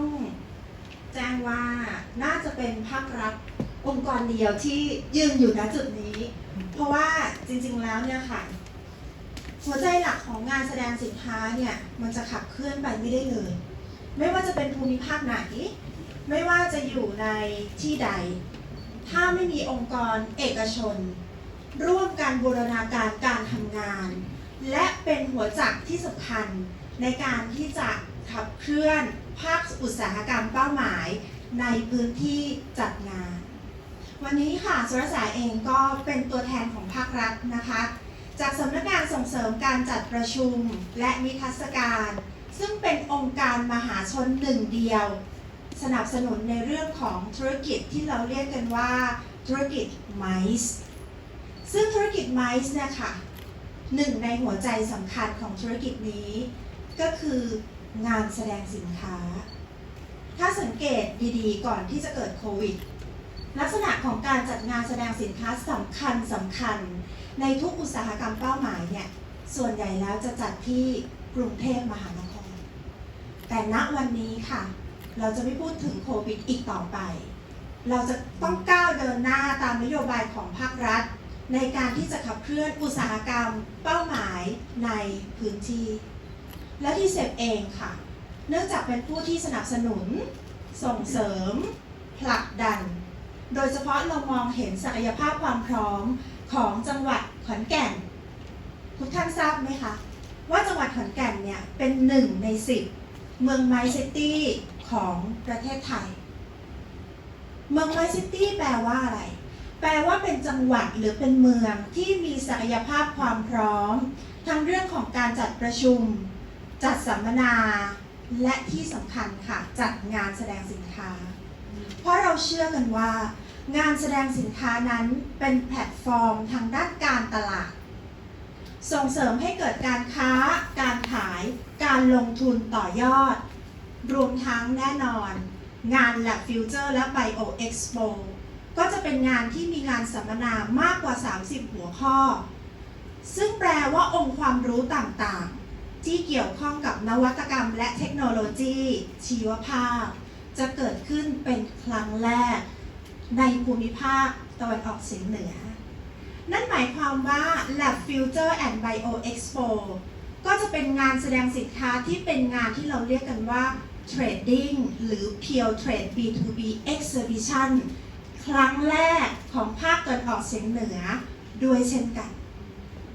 ต้องแจ้งว่าน่าจะเป็นภาครัฐองค์กรเดียวที่ยืนอยู่ณจุดนี้ เพราะว่าจริงๆแล้วเนี่ยค่ะ หัวใจหลักของงานแสดงสินค้าเนี่ยมันจะขับเคลื่อนไปไม่ได้เลย ไม่ว่าจะเป็นภูมิภาคไหน ไม่ว่าจะอยู่ในที่ใด ถ้าไม่มีองค์กรเอกชน ร่วมกันบูรณาการการทำงาน และเป็นหัวจักที่สำคัญในการที่จะ ขับเคลื่อนภาคอุตสาหกรรมเป้าหมายในพื้นที่จัดงาน วันนี้ค่ะสุรสายเองก็เป็นตัวแทนของภาครัฐนะคะ จากสำนักงานส่งเสริมการจัดประชุมและนิทรรศการ ซึ่งเป็นองค์การมหาชนหนึ่งเดียว สนับสนุนในเรื่องของธุรกิจที่เราเรียกกันว่าธุรกิจไมซ์ซึ่งธุรกิจไมซ์เนี่ยค่ะหนึ่งในหัวใจสำคัญของธุรกิจนี้ ก็คือ งานแสดงสินค้า ถ้าสังเกตดีๆ ก่อนที่จะเกิดโควิด ลักษณะของการจัดงานแสดงสินค้าสำคัญสำคัญ ในทุกอุตสาหกรรมเป้าหมายเนี่ย ส่วนใหญ่แล้วจะจัดที่กรุงเทพมหานคร แต่ณวันนี้ค่ะ เราจะไม่พูดถึงโควิดอีกต่อไป เราจะต้องก้าวเดินหน้าตามนโยบายของภาครัฐ ในการที่จะขับเคลื่อนอุตสาหกรรมเป้าหมายในพื้นที่ และที่เซฟเองค่ะ เนื่องจากเป็นผู้ที่สนับสนุน ส่งเสริม ผลักดัน โดยเฉพาะเรามองเห็นศักยภาพความพร้อมของจังหวัดขอนแก่น ทุกท่านทราบไหมคะ ว่าจังหวัดขอนแก่นเนี่ยเป็นหนึ่งในสิบเมืองไมซิตี้ของประเทศไทย เมืองไมซิตี้แปลว่าอะไร แปลว่าเป็นจังหวัดหรือเป็นเมืองที่มีศักยภาพความพร้อม ทั้งเรื่องของการจัดประชุม จัดสัมมนาและที่สำคัญค่ะ จัดงานแสดงสินค้า เพราะเราเชื่อกันว่า งานแสดงสินค้านั้นเป็นแพลตฟอร์มทางด้านการตลาด ส่งเสริมให้เกิดการค้า การขาย การลงทุนต่อยอด รวมทั้งแน่นอน งาน Lab Future และ Bio Expo ก็จะเป็นงานที่มีงานสัมมนามากกว่า 30 หัวข้อ ซึ่งแปลว่าองค์ความรู้ต่างๆ ที่เกี่ยวข้องกับนวัตกรรมและเทคโนโลยี ชีวภาพ จะเกิดขึ้นเป็นครั้งแรก ในภูมิภาคตะวันออกเฉียงเหนือ นั่นหมายความว่า Lab Future and Bio Expo ก็จะเป็นงานแสดงสินค้าที่เป็นงานที่เราเรียกกันว่า Trading หรือ Pure Trade B2B Exhibition ครั้งแรกของภาคตะวันออกเฉียงเหนือด้วยเช่นกัน